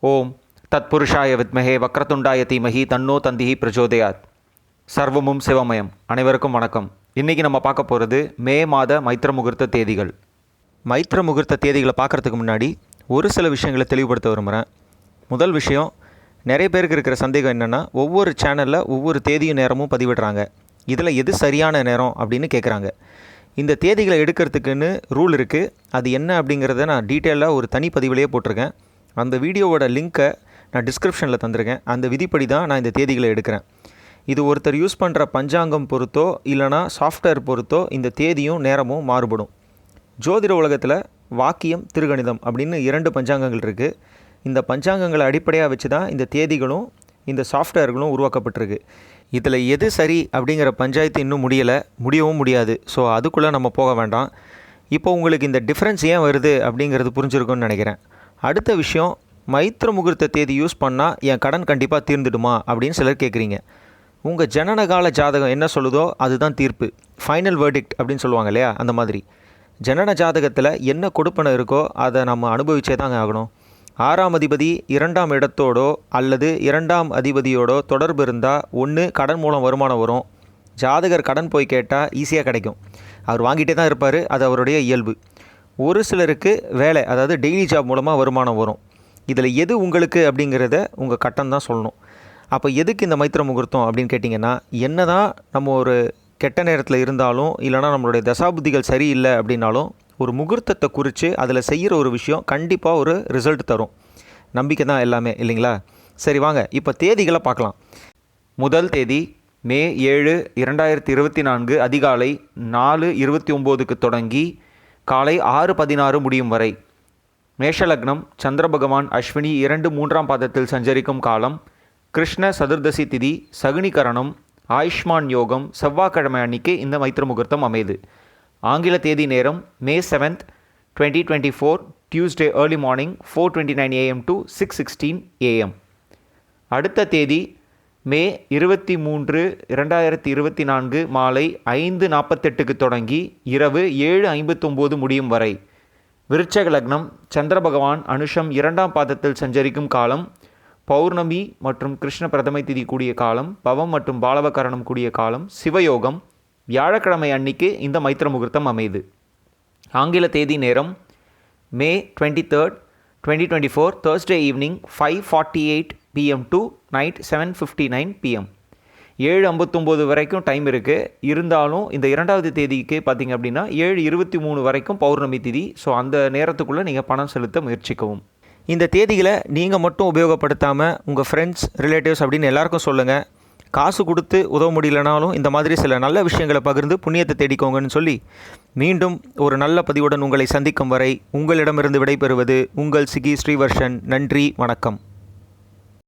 ஓம் தத்புருஷாய வித்மஹே வக்ரதுண்டாய தீமகி தன்னோ தந்திஹி பிரஜோதயாத். சர்வமும் சிவமயம். அனைவருக்கும் வணக்கம். இன்றைக்கி நம்ம பார்க்க போகிறது மே மாத மைத்திர முகூர்த்த தேதிகள். மைத்திர முகூர்த்த தேதிகளை பார்க்குறதுக்கு முன்னாடி ஒரு சில விஷயங்களை தெளிவுபடுத்த விரும்புகிறேன் முதல் விஷயம் நிறைய பேருக்கு இருக்கிற சந்தேகம் என்னென்னா ஒவ்வொரு சேனலில் ஒவ்வொரு தேதியும் நேரமும் பதிவிடுறாங்க. இதில் எது சரியான நேரம் அப்படின்னு கேட்குறாங்க இந்த தேதிகளை எடுக்கிறதுக்குன்னு ரூல் இருக்குது அது என்ன அப்படிங்கிறத நான் டீட்டெயிலாக ஒரு தனி பதிவிலேயே போட்டிருக்கேன். அந்த வீடியோவோட லிங்க்கை நான் டிஸ்கிரிப்ஷனில் தந்திருக்கேன். அந்த விதிப்படி தான் நான் இந்த தேதிகளை எடுக்கிறேன். இது ஒருத்தர் யூஸ் பண்ணுற பஞ்சாங்கம் பொறுத்தோ இல்லைனா சாஃப்ட்வேர் பொறுத்தோ இந்த தேதியும் நேரமும் மாறுபடும். ஜோதிட உலகத்தில் வாக்கியம் திருகணிதம் அப்படின்னு இரண்டு பஞ்சாங்கங்கள் இருக்குது இந்த பஞ்சாங்கங்களை அடிப்படையாக வச்சு தான் இந்த தேதிகளும் இந்த சாஃப்ட்வேர்களும் உருவாக்கப்பட்டிருக்கு. இதில் எது சரி அப்படிங்கிற பஞ்சாயத்து இன்னும் முடியலை. முடியவும் முடியாது. ஸோ அதுக்குள்ளே நம்ம போக வேண்டாம். இப்போ உங்களுக்கு இந்த டிஃப்ரென்ஸ் ஏன் வருது அப்படிங்கிறது புரிஞ்சிருக்கும்னு நினைக்கிறேன். அடுத்த விஷயம் மைத்திர முகூர்த்த தேதி யூஸ் பண்ணால் என் கடன் கண்டிப்பாக தீர்ந்துடுமா அப்படின்னு சிலர் கேட்குறீங்க உங்கள் ஜனனகால ஜாதகம் என்ன சொல்லுதோ அதுதான் தீர்ப்பு. ஃபைனல் வேர்டிக்ட் அப்படின்னு சொல்லுவாங்க இல்லையா? அந்த மாதிரி. ஜனன ஜாதகத்தில் என்ன கொடுப்பனை இருக்கோ அதை நம்ம அனுபவிச்சே தாங்க ஆகணும். ஆறாம் அதிபதி இரண்டாம் இடத்தோடோ அல்லது இரண்டாம் அதிபதியோடோ தொடர்பு இருந்தால் ஒன்று கடன் மூலம் வருமானம் வரும். ஜாதகர் கடன் போய் கேட்டால் ஈஸியாக கிடைக்கும். அவர் வாங்கிட்டே தான் இருப்பார். அது அவருடைய இயல்பு. ஒரு சிலருக்கு வேலை அதாவது டெய்லி ஜாப் மூலமாக வருமானம் வரும். இதில் எது உங்களுக்கு அப்படிங்கிறத உங்கள் கட்டம் தான் சொல்லணும். அப்போ எதுக்கு இந்த மைத்திர முகூர்த்தம் அப்படின்னு கேட்டிங்கன்னா என்ன தான் நம்ம ஒரு கெட்ட நேரத்தில் இருந்தாலும் இல்லைனா நம்மளுடைய தசாபுத்திகள் சரியில்லை அப்படின்னாலும் ஒரு முகூர்த்தத்தை குறித்து அதில் செய்கிற ஒரு விஷயம் கண்டிப்பாக ஒரு ரிசல்ட் தரும். நம்பிக்கை தான் எல்லாமே இல்லைங்களா? சரி வாங்க. இப்போ தேதிகளை பார்க்கலாம். முதல் தேதி மே ஏழு இரண்டாயிரத்தி இருபத்தி நான்கு அதிகாலை நாலு இருபத்தி ஒம்போதுக்கு தொடங்கி காலை ஆறு பதினாறு முடியும் வரை. மேஷலக்னம் சந்திர பகவான் அஸ்வினி இரண்டு மூன்றாம் பாதத்தில் சஞ்சரிக்கும் காலம் கிருஷ்ண சதுர்தசி திதி சகுனிகரணம் ஆயுஷ்மான் யோகம் செவ்வாய்க்கிழமை அன்னைக்கு இந்த மைத்திர முகூர்த்தம் அமையுது ஆங்கில தேதி நேரம் May seventh twenty twenty four Tuesday early morning four twenty nine AM to six sixteen AM அடுத்த தேதி மே இருபத்தி மூன்று இரண்டாயிரத்தி இருபத்தி நான்கு மாலை ஐந்து நாற்பத்தெட்டுக்கு தொடங்கி இரவு ஏழு ஐம்பத்தொம்போது முடியும் வரை. விருட்சக லக்னம் சந்திர பகவான் அனுஷம் இரண்டாம் பாதத்தில் சஞ்சரிக்கும் காலம் பௌர்ணமி மற்றும் கிருஷ்ண பிரதமை திதி கூடிய காலம் பவம் மற்றும் பாலவகரணம் கூடிய காலம் சிவயோகம் வியாழக்கிழமை அன்னைக்கு இந்த மைத்திர முகூர்த்தம் அமையுது ஆங்கில தேதி நேரம் May twenty third twenty twenty four Thursday evening five forty eight PM to night seven fifty nine PM ஏழு ஐம்பத்தொம்போது வரைக்கும் டைம் இருக்குது இருந்தாலும் இந்த இரண்டாவது தேதிக்கு பார்த்தீங்க அப்படின்னா ஏழு இருபத்தி மூணு வரைக்கும் பௌர்ணமி திதி. ஸோ அந்த நேரத்துக்குள்ளே நீங்கள் பணம் செலுத்த முயற்சிக்கவும். இந்த தேதிகளை நீங்கள் மட்டும் உபயோகப்படுத்தாமல் உங்கள் ஃப்ரெண்ட்ஸ் ரிலேட்டிவ்ஸ் அப்படின்னு எல்லாருக்கும் சொல்லுங்கள் காசு கொடுத்து உதவ முடியலனாலும் இந்த மாதிரி சில நல்ல விஷயங்களை பகிர்ந்து புண்ணியத்தை தேடிக்கோங்கன்னு சொல்லி மீண்டும் ஒரு நல்ல பதிவுடன் உங்களை சந்திக்கும் வரை உங்களிடமிருந்து விடைபெறுவது உங்கள் சிகி ஸ்ரீவர்ஷன். நன்றி வணக்கம்.